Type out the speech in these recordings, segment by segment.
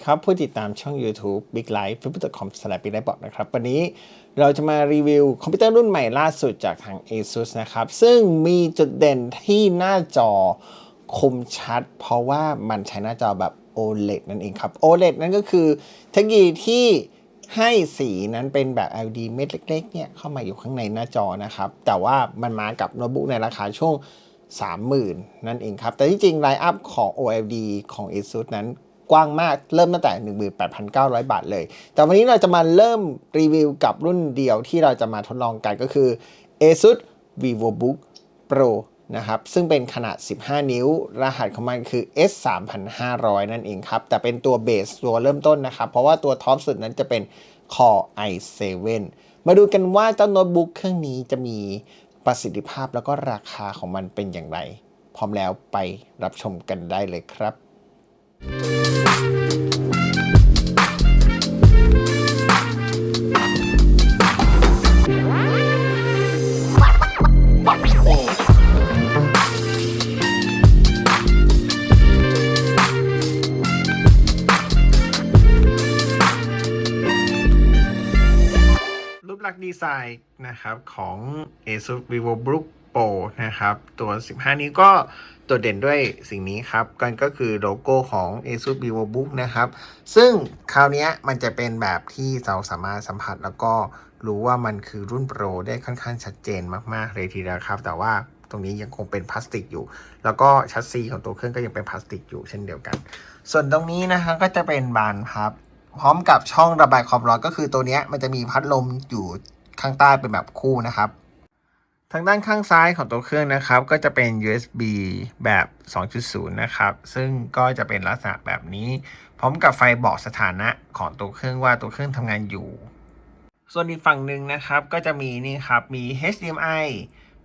ดีครับ ผู้ติดตามช่อง YouTube Big Life f i b c o m s l a Big Life บอกนะครับ วันนี้เราจะมารีวิวคอมพิวเตอร์รุ่นใหม่ล่าสุดจากทาง ASUS นะครับ ซึ่งมีจุดเด่นที่หน้าจอคมชัด เพราะว่ามันใช้หน้าจอแบบ OLED นั่นเองครับ OLED นั่นก็คือเทคโนโลยีที่ให้สีนั้นเป็นแบบ LED เม็ดเล็กๆเนี่ยเข้ามาอยู่ข้างในหน้าจอนะครับ แต่ว่ามันมากับโน้ตบุ๊กในราคาช่วง 30,000 นั่นเองครับ แต่ที่จริงไลน์อัพของ OLED ของ ASUS นั้น กว้างมากเริ่มตั้งแต่ 18,900 บาทเลย แต่วันนี้เราจะมาเริ่มรีวิวกับรุ่นเดียวที่เราจะมาทดลองกันก็คือ ASUS VivoBook Pro นะครับ ซึ่งเป็นขนาด 15 นิ้ว รหัสของมันคือ S 3500นั่นเองครับ แต่เป็นตัวเบสตัวเริ่มต้นนะครับ เพราะว่าตัวท็อปสุดนั้นจะเป็น Core i7 มาดูกันว่าเจ้าโน้ตบุ๊กเครื่องนี้จะมีประสิทธิภาพแล้วก็ราคาของมันเป็นอย่างไร พร้อมแล้วไปรับชมกันได้เลยครับ รูปลักษณ์ดีไซน์นะครับของ ASUS VivoBook Pro นะครับ ตัว 15นี้ก็โดดเด่นด้วยสิ่งนี้ครับ กันก็คือโลโก้ของ ASUS VivoBook นะครับ ซึ่งคราวนี้มันจะเป็นแบบที่เราสามารถสัมผัสแล้วก็รู้ว่ามันคือรุ่นโปรได้ค่อนข้างชัดเจนมาก ๆ เลยทีเดียวครับ แต่ว่าตรงนี้ยังคงเป็นพลาสติกอยู่ แล้วก็ชัสซีของตัวเครื่องก็ยังเป็นพลาสติกอยู่เช่นเดียวกัน ส่วนตรงนี้นะฮะก็จะเป็นบานพับ พร้อมกับช่องระบายความร้อนก็คือตัวนี้มันจะมีพัดลมอยู่ข้างใต้เป็นแบบคู่นะครับ ทางด้านข้างซ้ายของตัวเครื่องนะครับ ก็จะเป็น USB แบบ 2.0 นะครับ ซึ่งก็จะเป็นลักษณะแบบนี้ พร้อมกับไฟบอกสถานะของตัวเครื่องว่าตัวเครื่องทำงานอยู่ ส่วนอีกฝั่งหนึ่งนะครับก็จะมีนี่ครับ มี HDMI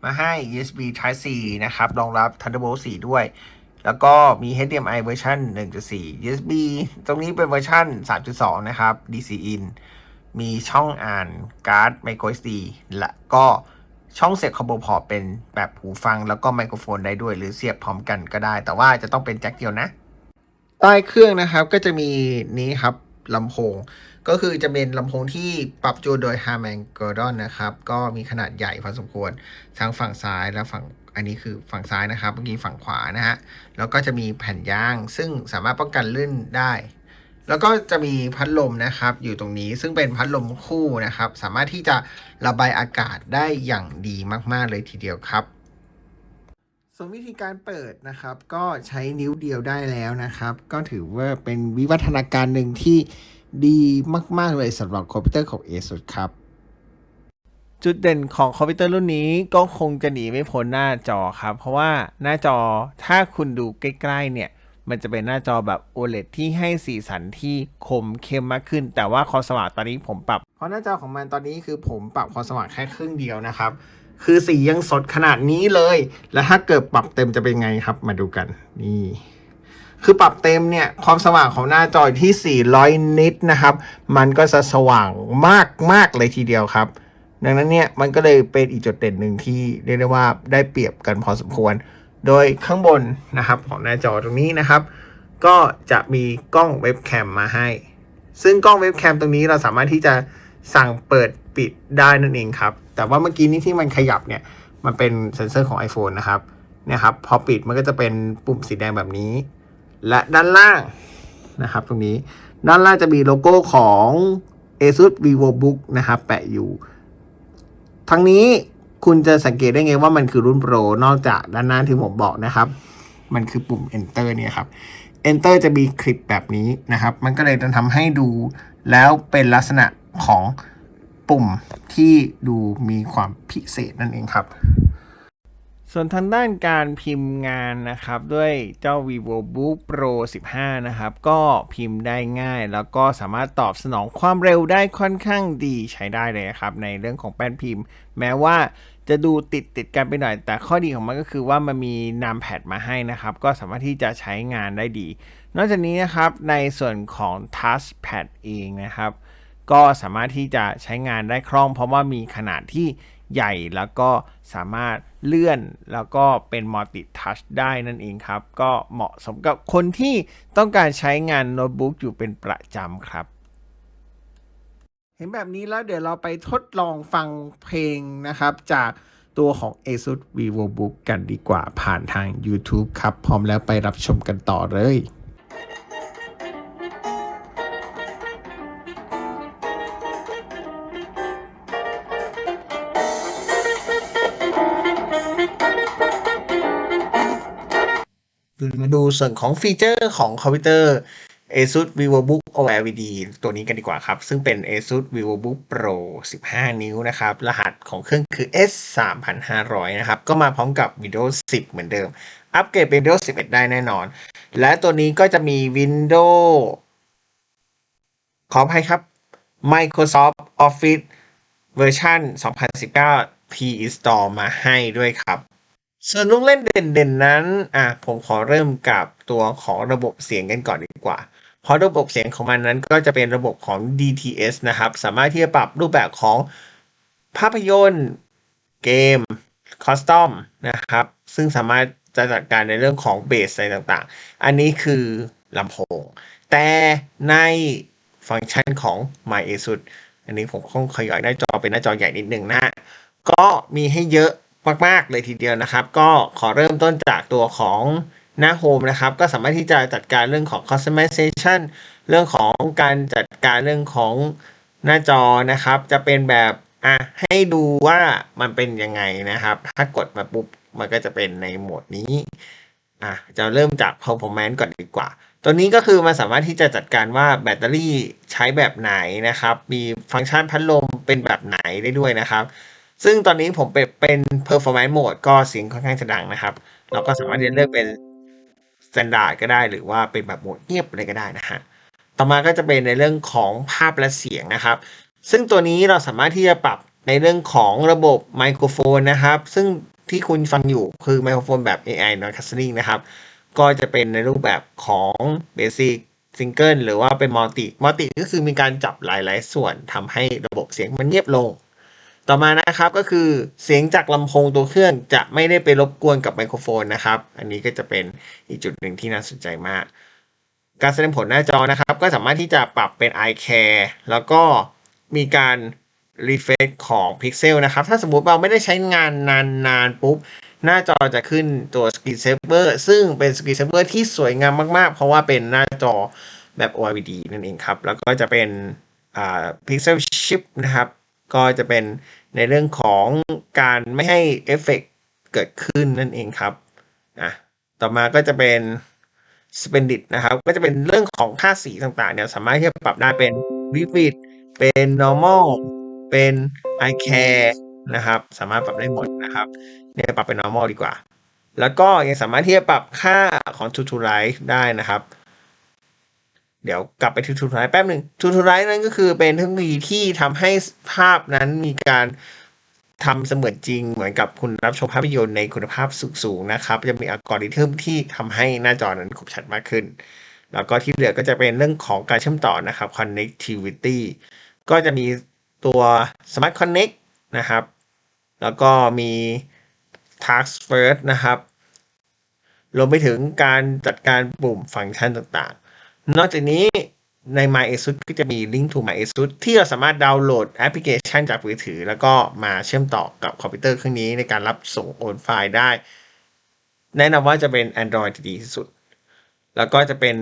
มาให้ USB Type C นะครับ รองรับ Thunderbolt 4 ด้วย แล้วก็มี HDMI เวอร์ชัน1.4 USB ตรงนี้เป็นเวอร์ชัน3.2 นะครับ DC in มีช่องอ่านการ์ด micro SD และก็ ช่องเสียบคอมโบพอร์ตเป็นแบบหูฟังแล้วก็ไมโครโฟนได้ด้วย หรือเสียบพร้อมกันก็ได้ แต่ว่าจะต้องเป็นแจ็คเดียวนะ ใต้เครื่องนะครับก็จะมีนี้ครับลำโพง ก็คือจะเป็นลำโพงที่ปรับจูนโดย Harman Kardon นะครับ ก็มีขนาดใหญ่พอสมควร ทั้งฝั่งซ้ายและฝั่งอันนี้คือฝั่งซ้ายนะครับ เมื่อกี้ฝั่งขวานะฮะ แล้วก็จะมีแผ่นยาง ซึ่งสามารถป้องกันลื่นได้ แล้วก็จะมีพัดลมนะครับ อยู่ตรงนี้ซึ่งเป็นพัดลมคู่นะครับ สามารถที่จะระบายอากาศได้อย่างดีมาก ๆ เลยทีเดียวครับ ส่วนวิธีการเปิดนะครับ ก็ใช้นิ้วเดียวได้แล้วนะครับ ก็ถือว่าเป็นวิวัฒนาการหนึ่งที่ดีมาก ๆ เลยสำหรับคอมพิวเตอร์ของ ASUS ครับ จุดเด่นของคอมพิวเตอร์รุ่นนี้ก็คงจะหนีไม่พ้นหน้าจอครับ เพราะว่าหน้าจอถ้าคุณดูใกล้ ๆ เนี่ย มันจะเป็นหน้าจอแบบ OLED ที่ให้สีสันที่คมเข้มมากขึ้น แต่ว่าความสว่างตอนนี้ผมปรับ เพราะหน้าจอของมันตอนนี้คือผมปรับความสว่างแค่ครึ่งเดียวนะครับ คือสียังสดขนาดนี้เลย แล้วถ้าเกิดปรับเต็มจะเป็นไงครับ มาดูกันนี่คือปรับเต็มเนี่ยความสว่างของหน้าจอที่ 400 นิตนะครับ มันก็จะสว่างมากมากเลยทีเดียวครับ ดังนั้นเนี่ยมันก็เลยเป็นอีกจุดเด่นหนึ่งที่เรียกได้ว่าได้เปรียบกันพอสมควร โดยข้างบนนะครับของหน้าจอตรงนี้นะครับ ก็จะมีกล้องเว็บแคมมาให้ ซึ่งกล้องเว็บแคมตรงนี้เราสามารถที่จะสั่งเปิดปิดได้นั่นเองครับ แต่ว่าเมื่อกี้นี้ที่มันขยับเนี่ย มันเป็นเซ็นเซอร์ของ iPhone นะครับเนี่ยครับพอปิดมันก็จะเป็นปุ่มสีแดงแบบนี้ และด้านล่างนะครับ ตรงนี้ด้านล่างจะมีโลโก้ของ ASUS VivoBook นะครับ แปะอยู่ ทั้งนี้ คุณจะสังเกตได้ไงว่ามันคือรุ่นโปรนอกจากด้านหน้าที่ผมบอกนะครับ มันคือปุ่ม Enter เนี่ยครับ Enter จะมีคลิปแบบนี้นะครับ มันก็เลยจะทำให้ดู แล้วเป็นลักษณะของปุ่มที่ดูมีความพิเศษนั่นเองครับ ส่วนทางด้านการพิมพ์งานนะครับ ด้วยเจ้า VivoBook Pro 15 นะครับ ก็พิมพ์ได้ง่าย แล้วก็สามารถตอบสนองความเร็วได้ค่อนข้างดีใช้ได้เลยครับ ในเรื่องของแป้นพิมพ์ แม้ว่า จะดูติดติดกันไปหน่อย แต่ข้อดีของมันก็คือว่ามันมีนามแพดมาให้นะครับ ก็สามารถที่จะใช้งานได้ดี นอกจากนี้นะครับในส่วนของ Touchpad เองนะครับ ก็สามารถที่จะใช้งานได้คล่อง เพราะว่ามีขนาดที่ใหญ่แล้วก็สามารถเลื่อนแล้วก็เป็นมัลติทัชได้นั่นเองครับ ก็เหมาะสมกับคนที่ต้องการใช้งานโน้ตบุ๊กอยู่เป็นประจำครับ เห็นแบบนี้แล้วเดี๋ยวเราไปทดลองฟังเพลงนะครับ จากตัวของ ASUS VivoBook กันดีกว่าผ่านทาง YouTube ครับ พร้อมแล้วไปรับชมกันต่อเลยมาดูส่วนของฟีเจอร์ของคอมพิวเตอร์ ASUS VivoBook OLED ตัวนี้กันดีกว่าครับ ซึ่งเป็น ASUS VivoBook Pro 15 นิ้วนะครับ รหัสของเครื่องคือ S 3500นะครับ ก็มาพร้อมกับ Windows 10 เหมือนเดิม อัปเกรดเป็น Windows 11 ได้แน่นอน และตัวนี้ก็จะมี Windows ขออภัยครับ Microsoft Office เวอร์ชัน2019 Pre-install มาให้ด้วยครับส่วนลูกเล่นเด่นๆนั้น อะ ผมขอเริ่มกับตัวของระบบเสียงกันก่อนดีกว่า เพราะระบบเสียงของมันนั้นก็จะเป็นระบบของ DTS นะครับ สามารถที่จะปรับรูปแบบของภาพยนตร์เกมคอสตอมนะครับ ซึ่งสามารถจะจัดการในเรื่องของเบสอะไรต่างๆ อันนี้คือลำโพง แต่ในฟังก์ชันของ My ASUS อันนี้ผมคงขยายหน้าจอเป็นหน้าจอใหญ่นิดหนึ่งนะ ก็มีให้เยอะมาก ๆ เลยทีเดียวนะครับ ก็ขอเริ่มต้นจากตัวของ หน้าโฮมนะครับ ก็สามารถที่จะจัดการเรื่องของ customization เรื่องของการจัดการเรื่องของหน้าจอนะครับ จะเป็นแบบอะให้ดูว่ามันเป็นยังไงนะครับ ถ้ากดมาปุ๊บ มันก็จะเป็นในโหมดนี้อะจะเริ่มจาก performance ก่อนดีกว่า ตัวนี้ก็คือมันสามารถที่จะจัดการว่าแบตเตอรี่ใช้แบบไหนนะครับ มีฟังก์ชันพัดลมเป็นแบบไหนได้ด้วยนะครับ ซึ่งตอนนี้ผมเป็นเป็น performance mode ก็เสียงค่อนข้างจะดังนะครับ เราก็สามารถที่จะเลือกเป็น standard ก็ได้ หรือว่าเป็นแบบโหมดเงียบเลยก็ได้นะฮะต่อมาก็จะเป็นในเรื่องของภาพและเสียงนะครับ ซึ่งตัวนี้เราสามารถที่จะปรับในเรื่องของระบบไมโครโฟนนะครับ ซึ่งที่คุณฟังอยู่คือไมโครโฟนแบบ AI noise cancelling นะครับ ก็จะเป็นในรูปแบบของ basic single หรือว่าเป็น multi multi ก็คือมีการจับหลาย ๆ ส่วนทำให้ระบบเสียงมันเงียบลง ต่อมานะครับก็คือเสียงจากลำโพงตัวเครื่องจะไม่ได้ไปรบกวนกับไมโครโฟนนะครับ อันนี้ก็จะเป็นอีกจุดหนึ่งที่น่าสนใจมาก การแสดงผลหน้าจอนะครับ ก็สามารถที่จะปรับเป็น eye care แล้วก็มีการ refresh ของพิกเซลนะครับ ถ้าสมมุติเราไม่ได้ใช้งานนานๆปุ๊บ หน้าจอจะขึ้นตัว Screen Saver ซึ่งเป็น Screen Saver ที่สวยงามมากๆ เพราะว่าเป็นหน้าจอแบบ OLED นั่นเองครับ แล้วก็จะเป็นอ่า Pixel Chip นะครับ ก็จะเป็นในเรื่องของการไม่ให้เอฟเฟกเกิดขึ้นนั่นเองครับอะต่อมาก็จะเป็น Splendid นะครับ ก็จะเป็นเรื่องของค่าสีต่างๆเนี่ยสามารถที่จะปรับได้เป็น Vivid เป็น Normal เป็น Eye Care นะครับ สามารถปรับได้หมดนะครับเนี่ยปรับเป็น normal ดีกว่า แล้วก็ยังสามารถที่จะปรับค่าของ to to light ได้นะครับ เดี๋ยวกลับไปที่ to to light แป๊บหนึ่ง to to light นั่นก็คือเป็นเทคโนโลยีที่ทำให้ภาพนั้นมีการทำเสมือนจริงเหมือนกับคุณรับชมภาพยนตร์ในคุณภาพสูงๆนะครับ จะมีอัลกอริทึมที่ทำให้หน้าจอนั้นคมชัดมากขึ้น แล้วก็ที่เหลือก็จะเป็นเรื่องของการเชื่อมต่อนะครับ connectivity ก็จะมีตัว smart connect นะครับ แล้วก็มี task first นะครับรวมไปถึงการจัดการปุ่มฟังก์ชันต่าง นอกจากนี้ใน My ASUS ก็จะมี Link to My ASUS ที่เราสามารถดาวน์โหลดแอปพลิเคชันจากมือถือ แล้วก็มาเชื่อมต่อกับคอมพิวเตอร์เครื่องนี้ในการรับส่งโอนไฟล์ได้ แนะนำว่าจะเป็น Android ที่ดีที่สุด แล้วก็จะเป็น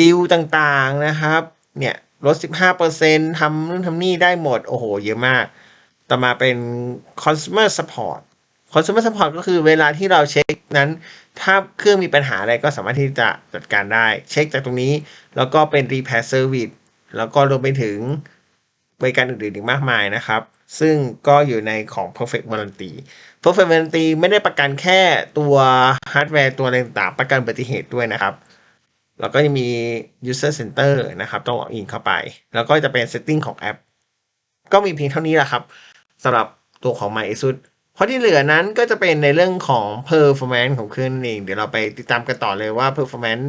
ดีลต่างๆนะครับ เนี่ยลด 15%ทำนู่นทำนี่ได้หมด โอ้โห เยอะมาก ต่อมาเป็น consumer support consumer support ก็คือเวลาที่เราเช็คนั้น ถ้าเครื่องมีปัญหาอะไรก็สามารถที่จะจัดการได้ เช็คจากตรงนี้ แล้วก็เป็น repair service แล้วก็รวมไปถึงบริการอื่นๆอีกมากมายนะครับ ซึ่งก็อยู่ในของ perfect warranty perfect warranty ไม่ได้ประกันแค่ตัวฮาร์ดแวร์ตัวอะไรต่างประกันอุบัติเหตุด้วยนะครับแล้วก็ยังมี user center นะครับ ต้องล็อกอินเข้าไป แล้วก็จะเป็น setting ของแอป ก็มีเพียงเท่านี้แหละครับสำหรับตัวของ My ASUS เพราะที่เหลือนั้นก็จะเป็นในเรื่องของ performance ของเครื่องนั่นเอง เดี๋ยวเราไปติดตามกันต่อเลยว่า performance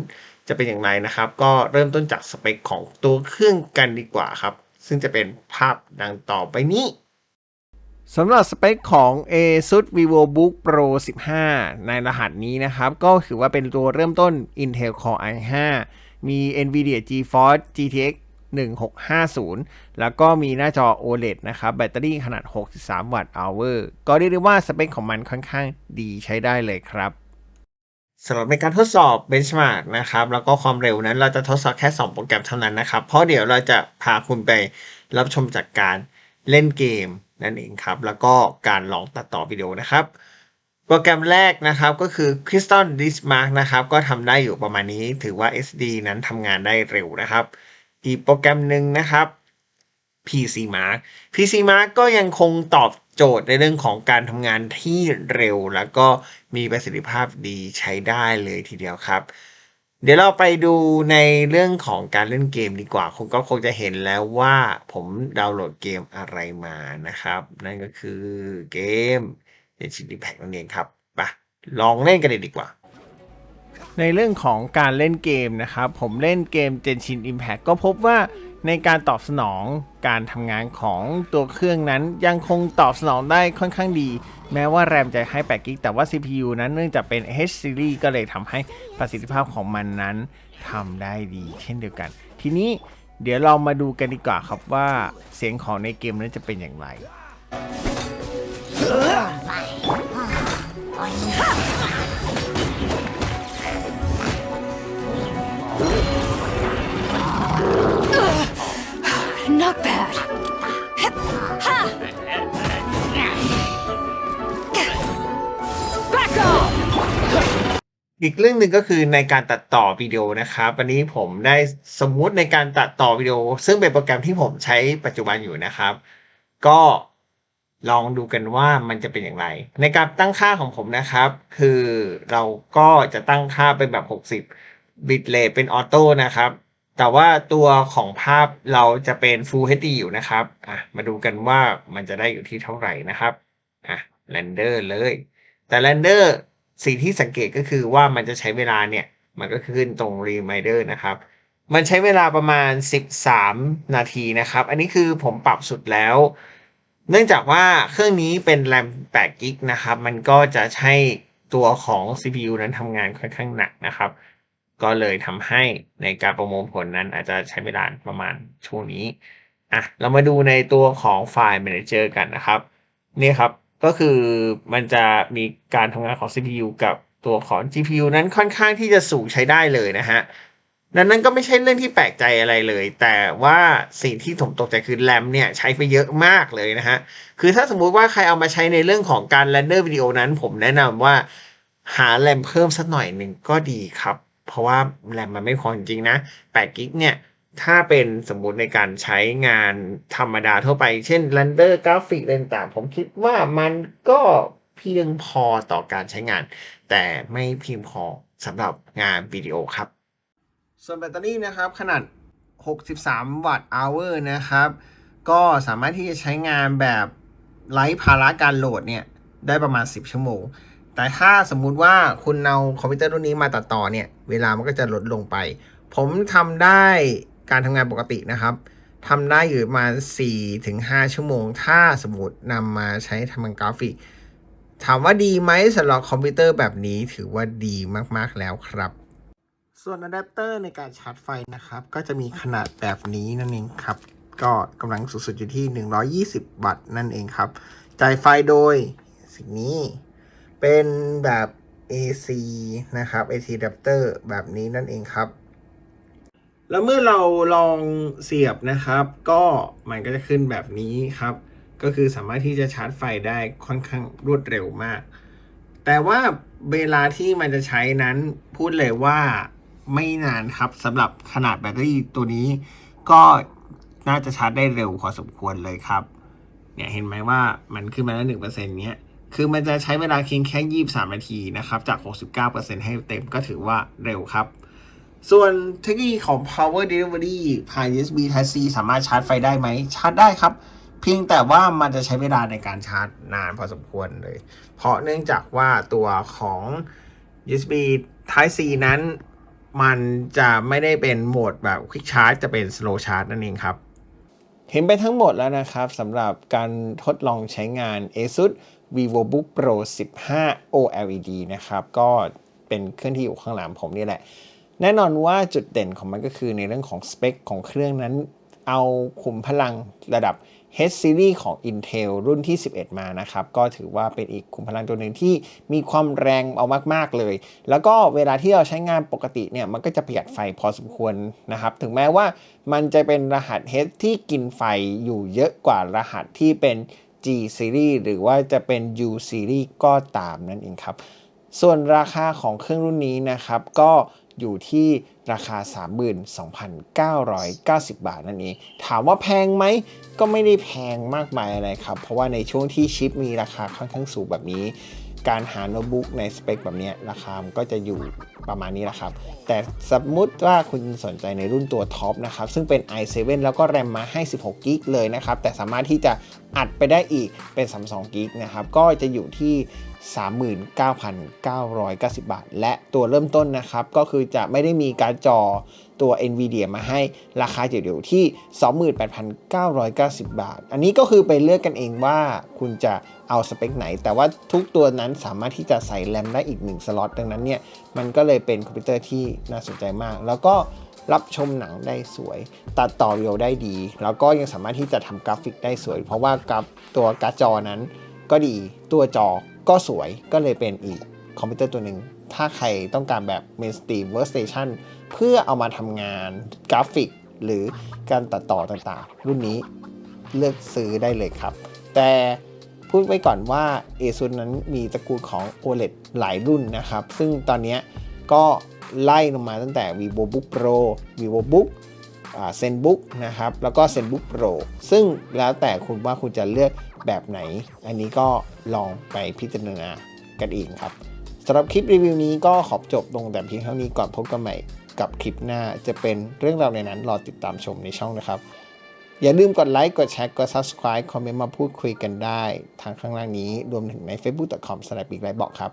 จะเป็นอย่างไรนะครับ ก็เริ่มต้นจากสเปคของตัวเครื่องกันดีกว่าครับ ซึ่งจะเป็นภาพดังต่อไปนี้สำหรับสเปคของ ASUS VivoBook Pro 15 ในรหัสนี้นะครับ ก็ถือว่าเป็นตัวเริ่มต้น Intel Core i5 มี NVIDIA GeForce GTX 1650 แล้วก็มีหน้าจอ OLED นะครับ แบตเตอรี่ขนาด 63 วัตต์ hour ก็เรียกได้ว่าสเปคของมันค่อนข้างดีใช้ได้เลยครับสำหรับในการทดสอบ benchmark นะครับ แล้วก็ความเร็วนั้นเราจะทดสอบแค่ 2 โปรแกรมเท่านั้นนะครับ เพราะเดี๋ยวเราจะพาคุณไปรับชมจากการเล่นเกมนั่นเองครับ แล้วก็การลองตัดต่อวิดีโอนะครับ โปรแกรมแรกนะครับก็คือ Crystal Dismark นะครับ ก็ทำได้อยู่ประมาณนี้ ถือว่า SD นั้นทำงานได้เร็วนะครับ อีกโปรแกรมหนึ่งนะครับ PC Mark PC Mark ก็ยังคงตอบโจทย์ในเรื่องของการทำงานที่เร็ว แล้วก็มีประสิทธิภาพดีใช้ได้เลยทีเดียวครับ เดี๋ยวเราไปดูในเรื่องของการเล่นเกมดีกว่าคุณก็คงจะเห็นแล้วว่าผมดาวน์โหลดเกมอะไรมานะครับ นั่นก็คือเกม Genshin Impact นั่นเองครับไปลองเล่นกันเลยดีกว่า ในเรื่องของการเล่นเกมนะครับ ผมเล่นเกม Genshin Impact ก็พบว่าในการตอบสนองการทำงานของตัวเครื่องนั้นยังคงตอบสนองได้ค่อนข้างดี แม้ว่าแรมจะให้8กิกแต่ว่า CPU นั้นเนื่องจากเป็น H series ก็เลยทำให้ประสิทธิภาพของมันนั้นทำได้ดี เช่นเดียวกัน ทีนี้เดี๋ยวเรามาดูกันดีกว่าครับว่าเสียงของในเกมนั้นจะเป็นอย่างไร Not bad. Back off! อีกเรื่องหนึ่งก็คือในการตัดต่อวิดีโอนะครับวันนี้ผมได้สมมุติในการตัดต่อวิดีโอ ซึ่งเป็นโปรแกรมที่ผมใช้ปัจจุบันอยู่นะครับ ก็ลองดูกันว่ามันจะเป็นอย่างไร ในการตั้งค่าของผมนะครับ คือเราก็จะตั้งค่าเป็นแบบ 60 บิตเรทเป็นออโต้นะครับ แต่ว่าตัวของภาพเราจะเป็น Full HD อยู่นะครับอะมาดูกันว่ามันจะได้อยู่ที่เท่าไหร่นะครับอะเรนเดอร์เลย แต่เรนเดอร์สิ่งที่สังเกตก็คือว่ามันจะใช้เวลาเนี่ย มันก็ขึ้นตรง Reminder นะครับ มันใช้เวลาประมาณ 13 นาทีนะครับ อันนี้คือผมปรับสุดแล้ว เนื่องจากว่าเครื่องนี้เป็นแรม8กิกนะครับ มันก็จะใช้ตัวของ CPU นั้นทำงานค่อนข้างหนักนะครับ ก็เลยทำให้ในการประมวลผลนั้นอาจจะใช้เวลาประมาณช่วงนี้อะเรามาดูในตัวของไฟล์ Manager กันนะครับนี่ครับก็คือมันจะมีการทำงานของ CPU กับตัวของ GPU นั้นค่อนข้างที่จะสูงใช้ได้เลยนะฮะดังนั้นก็ไม่ใช่เรื่องที่แปลกใจอะไรเลย แต่ว่าสิ่งที่ผมตกใจคือแรมเนี่ยใช้ไปเยอะมากเลยนะฮะ คือถ้าสมมุติว่าใครเอามาใช้ในเรื่องของการเรนเดอร์วิดีโอนั้น ผมแนะนำว่าหาแรมเพิ่มสักหน่อยหนึ่งก็ดีครับ เพราะว่าแรมมันไม่พอจริงๆนะ8กิกเนี่ยถ้าเป็นสมมุติในการใช้งานธรรมดาทั่วไป เช่นเรนเดอร์กราฟิกอะไรต่างๆผมคิดว่ามันก็เพียงพอต่อการใช้งาน แต่ไม่เพียงพอสำหรับงานวิดีโอครับ ส่วนแบตเตอรี่นะครับ ขนาด 63 วัตต์อเวอร์นะครับ ก็สามารถที่จะใช้งานแบบไร้ภาระการโหลดเนี่ย ได้ประมาณ 10 ชั่วโมง แต่ถ้าสมมุติว่าคุณเอาคอมพิวเตอร์รุ่นนี้มาตัดต่อเนี่ย เวลามันก็จะลดลงไป ผมทำได้การทำงานปกตินะครับทำได้อยู่ประมาณ4-5ชั่วโมง ถ้าสมมตินำมาใช้ทำกราฟิก ถามว่าดีไหมสำหรับคอมพิวเตอร์แบบนี้ถือว่าดีมากๆแล้วครับ ส่วนอะแดปเตอร์ในการชาร์จไฟนะครับ ก็จะมีขนาดแบบนี้นั่นเองครับ ก็กำลังสูงสุดอยู่ที่ 120 วัตต์นั่นเองครับ จ่ายไฟโดยสิ่งนี้ เป็นแบบ AC นะครับ AC adapter แบบนี้นั่นเองครับ แล้วเมื่อเราลองเสียบนะครับ ก็มันก็จะขึ้นแบบนี้ครับ ก็คือสามารถที่จะชาร์จไฟได้ค่อนข้างรวดเร็วมาก แต่ว่าเวลาที่มันจะใช้นั้นพูดเลยว่าไม่นานครับสำหรับขนาดแบตเตอรี่ตัวนี้ ก็น่าจะชาร์จได้เร็วพอสมควรเลยครับ เนี่ยเห็นไหมว่ามันขึ้นมาแล้วหนึ่งเปอร์เซ็นต์เนี้ย คือมันจะใช้เวลาเพียงแค่ยี่สามนาทีนะครับ จาก 69%ให้เต็มก็ถือว่าเร็วครับ ส่วนเทคโนโลยีของ power delivery ผ่าน USB Type C สามารถชาร์จไฟได้ไหม ชาร์จได้ครับ เพียงแต่ว่ามันจะใช้เวลาในการชาร์จนานพอสมควรเลย เพราะเนื่องจากว่าตัวของ USB Type C นั้น มันจะไม่ได้เป็นโหมดแบบ Quick Charge จะเป็น Slow Charge นั่นเองครับ เห็นไปทั้งหมดแล้วนะครับสำหรับการทดลองใช้งาน ASUS VivoBook Pro 15 OLED นะครับ ก็เป็นเครื่องที่อยู่ข้างหลังผมนี่แหละ แน่นอนว่าจุดเด่นของมันก็คือในเรื่องของสเปคของเครื่องนั้น เอาขุมพลังระดับ H series ของ Intel รุ่นที่ 11 มานะครับ ก็ถือว่าเป็นอีกขุมพลังตัวหนึ่งที่มีความแรงเอามาก ๆ เลย แล้วก็เวลาที่เราใช้งานปกติเนี่ย มันก็จะประหยัดไฟพอสมควรนะครับ ถึงแม้ว่ามันจะเป็นรหัส H ที่กินไฟอยู่เยอะกว่ารหัสที่เป็น G series หรือว่าจะเป็น U series ก็ตามนั่นเองครับ ส่วนราคาของเครื่องรุ่นนี้นะครับ ก็อยู่ที่ราคา 32,990 บาทนั่นเอง ถามว่าแพงไหม ก็ไม่ได้แพงมากมายอะไรครับ เพราะว่าในช่วงที่ชิปมีราคาค่อนข้างสูงแบบนี้ การหาโน้ตบุ๊กในสเปคแบบนี้ราคามก็จะอยู่ประมาณนี้แหละครับ แต่สมมุติว่าคุณสนใจในรุ่นตัวท็อปนะครับ ซึ่งเป็น i7 แล้วก็แรมมาให้ 16กิกเลยนะครับ แต่สามารถที่จะอัดไปได้อีกเป็น 32กิกนะครับ ก็จะอยู่ที่ 39,990 บาท และตัวเริ่มต้นนะครับ ก็คือจะไม่ได้มีการจอตัว NVIDIA มาให้ราคาเดี๋ยวๆที่ 28,990 บาท อันนี้ก็คือไปเลือกกันเองว่าคุณจะ เอาสเปคไหน แต่ว่าทุกตัวนั้นสามารถที่จะใส่แรมได้อีก1สล็อตดังนั้นเนี่ยมันก็เลยเป็นคอมพิวเตอร์ที่น่าสนใจมาก แล้วก็รับชมหนังได้สวย ตัดต่อวิดีโอได้ดี แล้วก็ยังสามารถที่จะทำกราฟิกได้สวย เพราะว่ากับตัวการ์ดจอนั้นก็ดีตัวจอก็สวยก็เลยเป็นอีกคอมพิวเตอร์ตัวหนึ่ง ถ้าใครต้องการแบบ mainstream workstation เพื่อเอามาทำงานกราฟิก หรือการตัดต่อต่างๆ รุ่นนี้เลือกซื้อได้เลยครับ แต่ พูดไว้ก่อนว่า ASUS นั้นมีตระกูลของ OLED หลายรุ่นนะครับ ซึ่งตอนนี้ก็ไล่ลงมาตั้งแต่ VivoBook Pro VivoBook ZenBook นะครับ แล้วก็ ZenBook Pro ซึ่งแล้วแต่คุณว่าคุณจะเลือกแบบไหน อันนี้ก็ลองไปพิจารณากันเองครับสำหรับคลิปรีวิวนี้ก็ขอบจบลงแต่เพียงเท่านี้ก่อนพบกันใหม่กับคลิปหน้าจะเป็นเรื่องราวในนั้นรอติดตามชมในช่องนะครับ อย่าลืมกดไลค์ กดแชร์ กด subscribe คอมเมนต์มาพูดคุยกันได้ทางข้างล่างนี้ รวมถึงใน facebook.com s l a s h ไลบอกครับ